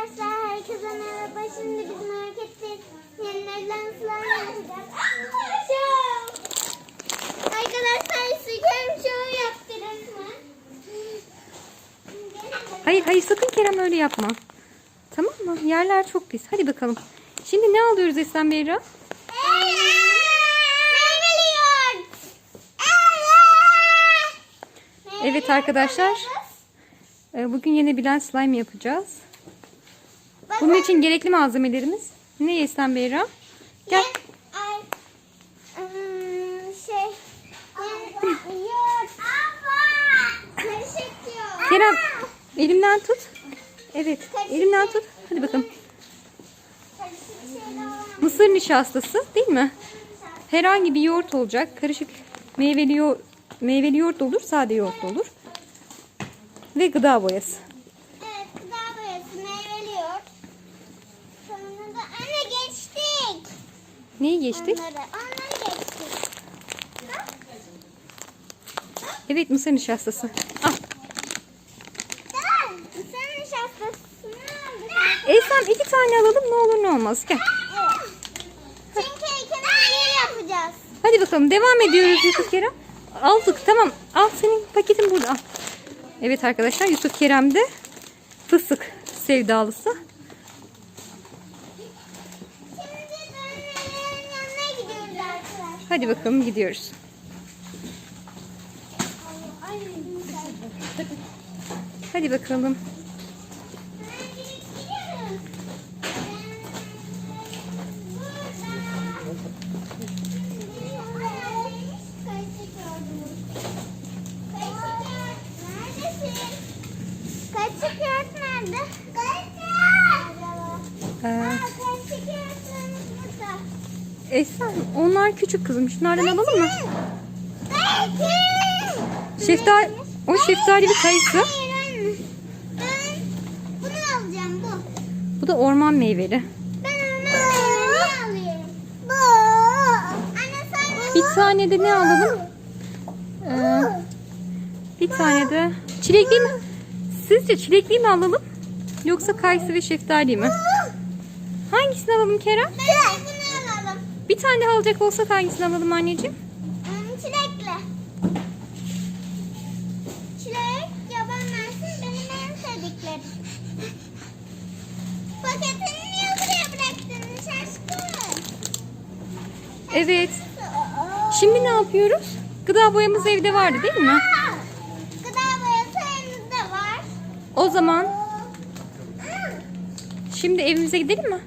Arkadaşlar herkese merhaba. Şimdi biz markette yenilerden slime yapacağız. Arkadaşlar sıkıyorum show yaptı resmen. Hayır hayır sakın Kerem öyle yapma. Tamam mı? Yerler çok pis. Hadi bakalım. Şimdi ne alıyoruz Esen Beyra? Evet arkadaşlar. Ee, Bugün yine bilen slime yapacağız. Bunun için gerekli malzemelerimiz ne Esen Beyra? Gel. Şey. Kerem elimden tut. Evet elimden tut. Hadi bakalım. Mısır nişastası değil mi? Herhangi bir yoğurt olacak. Karışık meyveli yoğurt, meyveli yoğurt olur, sade yoğurt olur. Ve gıda boyası. Evet, gıda boyası, meyveli yoğurt. Sonunda da anne geçtik. Neyi geçtik? Onları, onları geçtik. Evet mısır nişastası. Al. Nişastasını iki tane alalım ne olur ne olmaz. Gel. Evet. Çünkü ikimiz bir yapacağız. Hadi bakalım devam ediyoruz Yusuf Kerem. Aldık tamam. Al senin paketin burada. Al. Evet arkadaşlar Yusuf Kerem de fıstık sevdalısı. Hadi bakalım gidiyoruz. Hadi bakalım. Kaçık nerede? Kaçık! Ee, Esen onlar küçük kızım. Şunlardan alalım mı? Şeftali, o şeftali bir kayısı. Bunu alacağım bu. Bu da orman meyveli. Bir tane de ne alalım? Ee, bir tane de çilekli mi? Sizce çilekli mi alalım? Yoksa kayısı ve şeftali mi? Hangisini alalım Kerem? Ben. Bir tane alacak olsak hangisini alalım anneciğim? Hmm, Çilekli. Çilek, yaban mersin benim en sevdiklerim. Paketini niye buraya bıraktın şaşkın? Evet. Şimdi ne yapıyoruz? Gıda boyamız evde vardı değil mi? Aa, Gıda boyası elimizde var. O zaman şimdi evimize gidelim mi?